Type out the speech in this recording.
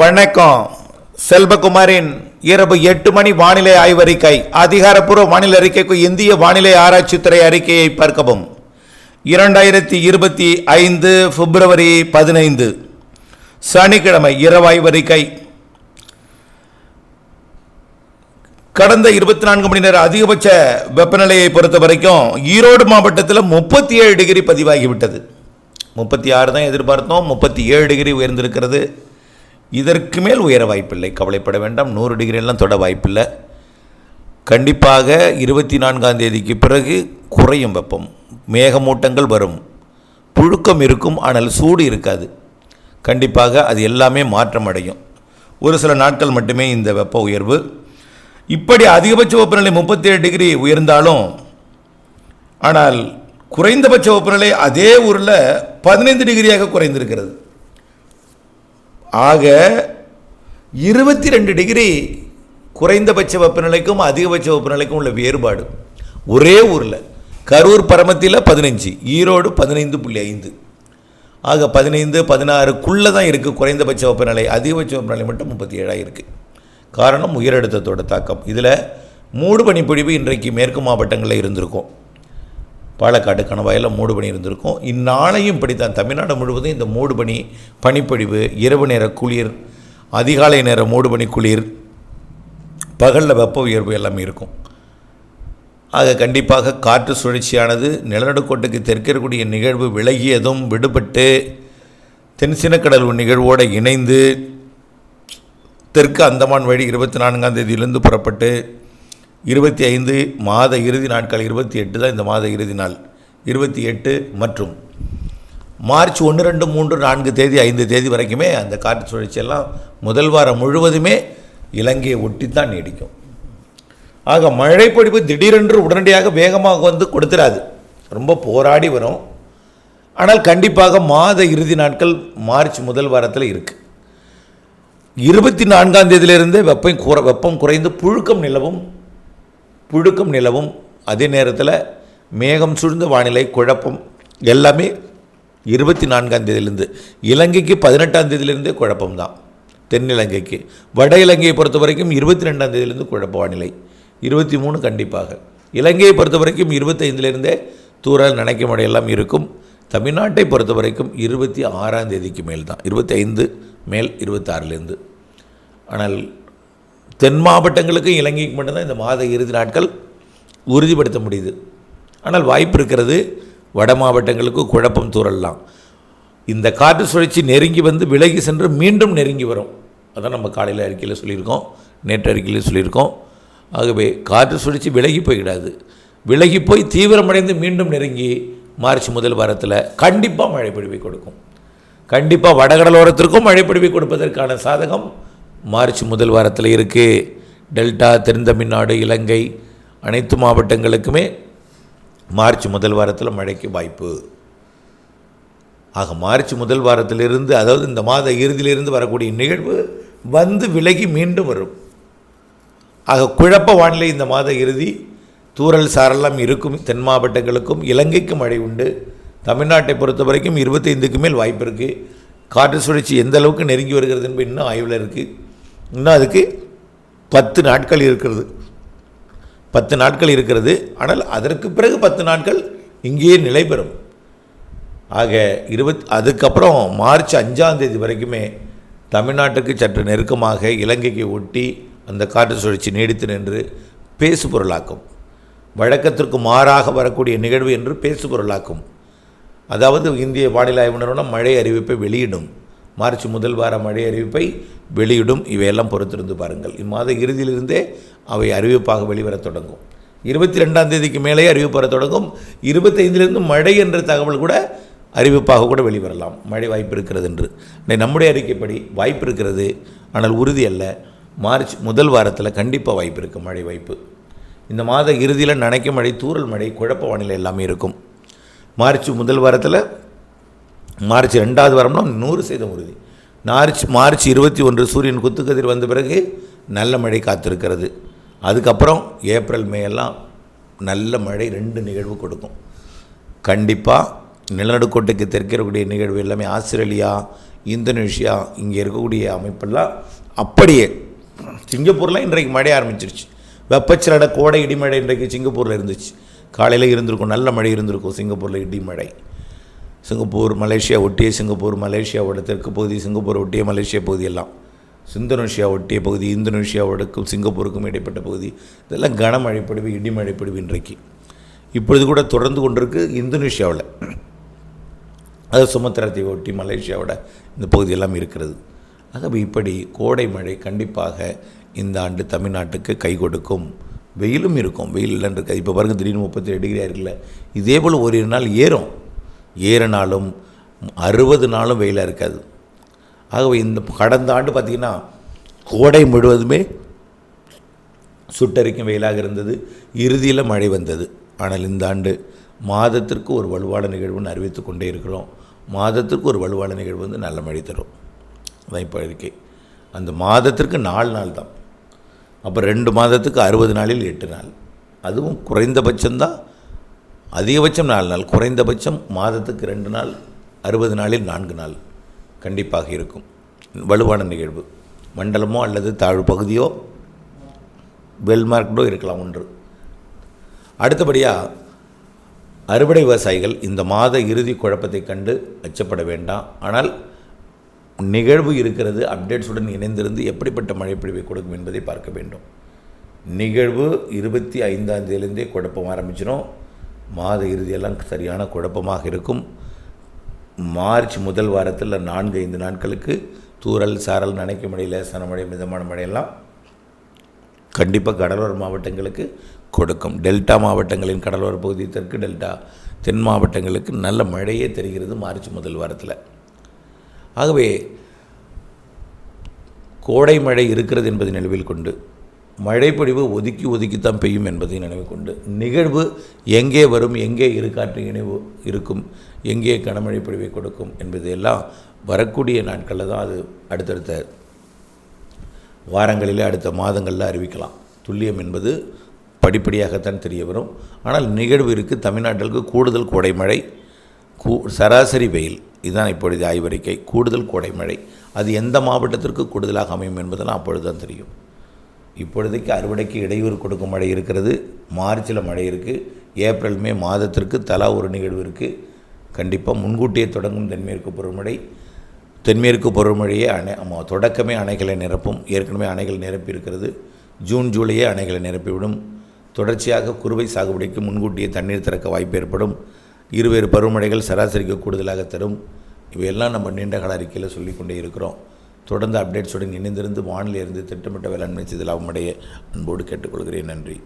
வணக்கம். செல்வகுமாரின் இரவு எட்டு மணி வானிலை ஆய்வறிக்கை அதிகாரப்பூர்வ வானிலை அறிக்கைக்கு இந்திய வானிலை ஆராய்ச்சித்துறை அறிக்கையை பார்க்கவும். இரண்டாயிரத்தி இருபத்தி ஐந்து பிப்ரவரி பதினைந்து சனிக்கிழமை இரவு ஆய்வறிக்கை. கடந்த இருபத்தி நான்கு மணி நேர அதிகபட்ச வெப்பநிலையை பொறுத்த வரைக்கும் ஈரோடு மாவட்டத்தில் முப்பத்தி ஏழு டிகிரி பதிவாகிவிட்டது. முப்பத்தி ஆறு தான் எதிர்பார்த்தோம் முப்பத்தி ஏழு டிகிரி உயர்ந்திருக்கிறது. இதற்கு மேல் உயர வாய்ப்பில்லை. கவலைப்பட வேண்டாம். நூறு டிகிரியெல்லாம் தொட வாய்ப்பில்லை. கண்டிப்பாக இருபத்தி நான்காம் தேதிக்கு பிறகு குறையும் வெப்பம். மேகமூட்டங்கள் வரும். புழுக்கம் இருக்கும். ஆனால் சூடு இருக்காது. கண்டிப்பாக அது எல்லாமே மாற்றம் அடையும் ஒரு சில நாட்கள் மட்டுமே இந்த வெப்ப உயர்வு. இப்படி அதிகபட்ச வெப்பநிலை முப்பத்தேழு டிகிரி உயர்ந்தாலும் ஆனால் குறைந்தபட்ச வெப்பநிலை அதே ஊரில் பதினைந்து டிகிரியாக குறைந்திருக்கிறது. ஆக இருபத்தி ரெண்டு டிகிரி குறைந்தபட்ச வெப்பநிலைக்கும் அதிகபட்ச வெப்பநிலைக்கும் உள்ள வேறுபாடு ஒரே ஊரில். கரூர் பரமத்தியில் பதினஞ்சு ஈரோடு பதினைந்து புள்ளி ஐந்து. ஆக பதினைந்து பதினாறுக்குள்ளே தான் இருக்குது குறைந்தபட்ச வெப்பநிலை. அதிகபட்ச வெப்பநிலை மட்டும் முப்பத்தி ஏழாக இருக்குது காரணம் உயரழுத்தத்தோட தாக்கம். இதில் மூடு பனிப்பொழிவு இன்றைக்கு மேற்கு மாவட்டங்களில் இருந்திருக்கும். பாலக்காடு கணவாயில் மூடுபனி இருந்திருக்கும். இந்நாளையும் இப்படித்தான். தமிழ்நாடு முழுவதும் இந்த மூடுபனி பனிப்பொழிவு இரவு நேர குளிர் அதிகாலை நேர மூடுபனி குளிர் பகலில் வெப்ப உயர்வு எல்லாமே இருக்கும். ஆக கண்டிப்பாக காற்று சுழற்சியானது நிலநடுக்கோட்டுக்கு தெற்கே நிகழ்வு விலகியதும் விடுபட்டு தென்சினக்கடல் நிகழ்வோடு இணைந்து தெற்கு அந்தமான் வழி இருபத்தி நான்காம் தேதியிலிருந்து புறப்பட்டு இருபத்தி ஐந்து மாத இறுதி நாட்கள் இருபத்தி எட்டு தான் இந்த மாத இறுதி நாள். இருபத்தி எட்டு மற்றும் மார்ச் ஒன்று ரெண்டு மூன்று நான்கு தேதி ஐந்து தேதி வரைக்குமே அந்த காற்று சுழற்சியெல்லாம் முதல் வாரம் முழுவதுமே இலங்கையை ஒட்டித்தான் நீடிக்கும். ஆக மழைப்பொழிவு திடீரென்று உடனடியாக வேகமாக வந்து கொடுத்துடாது ரொம்ப போராடி வரும். ஆனால் கண்டிப்பாக மாத இறுதி நாட்கள் மார்ச் முதல் வாரத்தில் இருக்குது இருபத்தி நான்காம் தேதியிலிருந்தே வெப்பம் குற வெப்பம் குறைந்து புழுக்கம் நிலவும் புழுக்கம் நிலவும். அதே நேரத்தில் மேகம் சூழ்ந்த வானிலை குழப்பம் எல்லாமே இருபத்தி நான்காம் தேதியிலிருந்து இலங்கைக்கு பதினெட்டாம் தேதியிலிருந்தே குழப்பம்தான் தென்னிலங்கைக்கு. வட இலங்கையை பொறுத்த வரைக்கும் இருபத்தி ரெண்டாம் தேதியிலிருந்து குழப்ப வானிலை. இருபத்தி மூணு கண்டிப்பாக. இலங்கையை பொறுத்த வரைக்கும் இருபத்தைந்திலிருந்தே தூரல் நினைக்க மழையெல்லாம் இருக்கும். தமிழ்நாட்டை பொறுத்த வரைக்கும் இருபத்தி ஆறாம் தேதிக்கு மேல் தான் இருபத்தி ஐந்து மேல் இருபத்தாறுலேருந்து. ஆனால் தென் மாவட்டங்களுக்கும் இலங்கைக்கு மட்டும்தான் இந்த மாத இறுதி நாட்கள் உறுதிப்படுத்த முடியுது. ஆனால் வாய்ப்பு இருக்கிறது. வட மாவட்டங்களுக்கு குழப்பம் தூரலாம் இந்த காற்று சுழற்சி நெருங்கி வந்து விலகி சென்று மீண்டும் நெருங்கி வரும். அதான் நம்ம காலையில் அறிக்கையில் சொல்லியிருக்கோம். நேற்று அறிக்கையில் சொல்லியிருக்கோம். ஆகவே காற்று சுழற்சி விலகி போய்கிடாது விலகி போய் தீவிரமடைந்து மீண்டும் நெருங்கி மார்ச் முதல் வாரத்தில் கண்டிப்பாக மழை பொழிவை கொடுக்கும். கண்டிப்பாக வடகடலோரத்திற்கும் மழை பொழிவை கொடுப்பதற்கான சாதகம் மார்ச் முதல் வாரத்தில் இருக்குது டெல்டா தென்தமிழ்நாடு இலங்கை அனைத்து மாவட்டங்களுக்குமே மார்ச் முதல் வாரத்தில் மழைக்கு வாய்ப்பு. ஆக மார்ச் முதல் வாரத்திலிருந்து அதாவது இந்த மாத இறுதியிலிருந்து வரக்கூடிய நிகழ்வு வந்து விலகி மீண்டும் வரும். ஆக குழப்ப வானிலை இந்த மாத இறுதி தூறல் சாரெல்லாம் இருக்கும் தென் மாவட்டங்களுக்கும் இலங்கைக்கும் மழை உண்டு. தமிழ்நாட்டை பொறுத்த வரைக்கும் இருபத்தைந்துக்கு மேல் வாய்ப்பு இருக்குது காற்று சுழற்சி எந்த அளவுக்கு நெருங்கி வருகிறது என்பது இன்னும் ஆய்வில் இருக்குது இன்னும் அதுக்கு பத்து நாட்கள் இருக்கிறது. பத்து நாட்கள் இருக்கிறது. ஆனால் அதற்கு பிறகு பத்து நாட்கள் இங்கேயே நிலை பெறும். ஆக இருபத் அதுக்கப்புறம் மார்ச் அஞ்சாம் தேதி வரைக்குமே தமிழ்நாட்டுக்கு சற்று நெருக்கமாக இலங்கைக்கு ஒட்டி அந்த காற்று சுழற்சி நீடித்து நின்று பேசு பொருளாக்கும் வழக்கத்திற்கு மாறாக வரக்கூடிய நிகழ்வு என்று பேசு பொருளாக்கும் அதாவது இந்திய வானிலை ஆய்வு நிறுவனம் மழை அறிவிப்பை வெளியிடும். மார்ச் முதல் வார மழை அறிவிப்பை வெளியிடும். இவையெல்லாம் பொறுத்திருந்து பாருங்கள். இம்மாத இறுதியிலிருந்தே அவை அறிவிப்பாக வெளிவரத் தொடங்கும். இருபத்தி ரெண்டாம் தேதிக்கு மேலே அறிவிப்பு வரத் தொடங்கும். இருபத்தைந்திலிருந்து மழை என்ற தகவல் கூட அறிவிப்பாக கூட வெளிவரலாம். மழை வாய்ப்பு இருக்கிறது என்று. நம்முடைய அறிக்கைப்படி வாய்ப்பு இருக்கிறது. ஆனால் உறுதி அல்ல. மார்ச் முதல் வாரத்தில் கண்டிப்பாக வாய்ப்பு இருக்குது மழை வாய்ப்பு. இந்த மாத இறுதியில் நனைக்கும் மழை தூறல் மழை குழப்ப வானிலை எல்லாமே இருக்கும். மார்ச் முதல் வாரத்தில் மார்ச் ரெண்டாவது வாரம்னா நூறு சதவீதம் உறுதி. மார்ச் மார்ச் இருபத்தி ஒன்று சூரியன் குத்துக்கதிர் வந்த பிறகு நல்ல மழை காத்திருக்கிறது. அதுக்கப்புறம் ஏப்ரல் மே எல்லாம் நல்ல மழை ரெண்டு நிகழ்வு கொடுக்கும். கண்டிப்பாக நிலநடுக்கோட்டைக்கு தெற்கிறக்கூடிய நிகழ்வு எல்லாமே ஆஸ்திரேலியா இந்தோனேஷியா இங்கே இருக்கக்கூடிய அமைப்பெல்லாம் அப்படியே சிங்கப்பூரில் இன்றைக்கு மழை ஆரம்பிச்சிருச்சு. வெப்பச்சலட கோடை இடிமழை இன்றைக்கு சிங்கப்பூரில் இருந்துச்சு. காலையில் இருந்திருக்கும் நல்ல மழை இருந்திருக்கும் சிங்கப்பூரில் இடிமழை. சிங்கப்பூர் மலேசியா ஒட்டிய சிங்கப்பூர் மலேசியாவோட தெற்கு பகுதி சிங்கப்பூர் ஒட்டிய மலேசியா பகுதியெல்லாம் இந்தோனேஷியா ஒட்டிய பகுதி இந்தோனேஷியாவோடக்கும் சிங்கப்பூருக்கும் இடைப்பட்ட பகுதி. இதெல்லாம் கனமழைப்படிவு பொழிவு இன்றைக்கு. இப்பொழுது கூட தொடர்ந்து கொண்டிருக்கு இந்தோனேஷியாவில் அது சுமத்திரத்தை ஒட்டி மலேசியாவோட இந்த பகுதியெல்லாம் இருக்கிறது. ஆகவே இப்படி கோடை மழை கண்டிப்பாக இந்த ஆண்டு தமிழ்நாட்டுக்கு கை கொடுக்கும். வெயிலும் இருக்கும். வெயில் இல்லைன்றது இப்போ பாருங்க திடீர்னு முப்பத்தி டிகிரி இருக்குல்ல இதே போல் ஒரு நாள் ஏறும். ஏறினாலும் அறுபது நாளும் வெயிலாக இருக்காது. ஆகவே இந்த கடந்த ஆண்டு பார்த்திங்கன்னா கோடை முழுவதுமே சுட்டரிக்கும் வெயிலாக இருந்தது. இறுதியில் மழை வந்தது. ஆனால் இந்த ஆண்டு மாதத்திற்கு ஒரு வலுவான நிகழ்வுன்னு அறிவித்து கொண்டே இருக்கிறோம். மாதத்திற்கு ஒரு வலுவான நிகழ்வு வந்து நல்ல மழை தரும். அதான் இப்போ இருக்கே அந்த மாதத்திற்கு நாலு நாள் தான். அப்போ ரெண்டு மாதத்துக்கு அறுபது நாளில் எட்டு நாள். அதுவும் குறைந்தபட்சம்தான். அதிகபட்சம் நாலு நாள் குறைந்தபட்சம் மாதத்துக்கு ரெண்டு நாள் அறுபது நாளில் நான்கு நாள் கண்டிப்பாக இருக்கும். வலுவான நிகழ்வு. மண்டலமோ அல்லது தாழ்வு பகுதியோ வெல்மார்க்டோ இருக்கலாம் ஒன்று. அடுத்தபடியாக அறுவடை விவசாயிகள் இந்த மாத இறுதி குழப்பத்தை கண்டு அச்சப்பட வேண்டாம். ஆனால் நிகழ்வு இருக்கிறது அப்டேட்ஸுடன் இணைந்திருந்து எப்படிப்பட்ட மழைப்பொழிவை கொடுக்கும் என்பதை பார்க்க வேண்டும். நிகழ்வு இருபத்தி ஐந்தாம் தேதியிலேருந்தே குழப்பம் ஆரம்பிச்சிடும் மாத இறுதியெல்லாம் சரியான குழப்பமாக இருக்கும். மார்ச் முதல் வாரத்தில் நான்கு ஐந்து நாட்களுக்கு தூரல் சாரல் நனைக்க மழை லேசான மழை மிதமான மழையெல்லாம் கண்டிப்பாக கடலோர மாவட்டங்களுக்கு கொடுக்கும். டெல்டா மாவட்டங்களின் கடலோர பகுதி தெற்கு டெல்டா தென் மாவட்டங்களுக்கு நல்ல மழையே தெரிகிறது மார்ச் முதல் வாரத்தில். ஆகவே கோடை மழை இருக்கிறது என்பதை நினைவில் கொண்டு மழைப்பொழிவு ஒதுக்கி ஒதுக்கித்தான் பெய்யும் என்பதை நினைவு கொண்டு நிகழ்வு எங்கே வரும் எங்கே இருக்காற்று இணைவு இருக்கும் எங்கே கனமழை பொழிவை கொடுக்கும் என்பதையெல்லாம் வரக்கூடிய நாட்களில் தான் அது அடுத்தடுத்த வாரங்களிலே அடுத்த மாதங்களில் அறிவிக்கலாம். துல்லியம் என்பது படிப்படியாகத்தான் தெரிய வரும். ஆனால் நிகழ்வு இருக்குது தமிழ்நாட்டிற்கு கூடுதல் கோடைமழை கூ சராசரி வெயில் இதுதான் இப்பொழுது ஆய்வறிக்கை. கூடுதல் கோடைமழை அது எந்த மாவட்டத்திற்கு கூடுதலாக அமையும் என்பதெல்லாம் அப்பொழுது தான் தெரியும். இப்பொழுதைக்கு அறுவடைக்கு இடையூறு கொடுக்கும் மழை இருக்கிறது. மார்ச்சில் மழை இருக்குது ஏப்ரல் மே மாதத்திற்கு தலா ஒரு நிகழ்வு இருக்குது கண்டிப்பாக முன்கூட்டியே தொடங்கும் தென்மேற்கு பருவமழை. தென்மேற்கு பருவமழையே அணை தொடக்கமே அணைகளை நிரப்பும். ஏற்கனவே அணைகள் நிரப்பி இருக்கிறது. ஜூன் ஜூலையே அணைகளை நிரப்பிவிடும். தொடர்ச்சியாக குறுவை சாகுபடிக்கு முன்கூட்டியே தண்ணீர் திறக்க வாய்ப்பு ஏற்படும். இருவேறு பருவமழைகள் சராசரிக்கு கூடுதலாக தரும். இவையெல்லாம் நம்ம நீண்டகால அறிக்கையில் சொல்லிக்கொண்டே இருக்கிறோம். தொடர்ந்து அப்டேட்ஸுடன் இணைந்திருந்து வானிலிருந்து திட்டமிட்ட வேளாண்மை செய்தல் அவமுடைய அன்போடு கேட்டுக்கொள்கிறேன். நன்றி.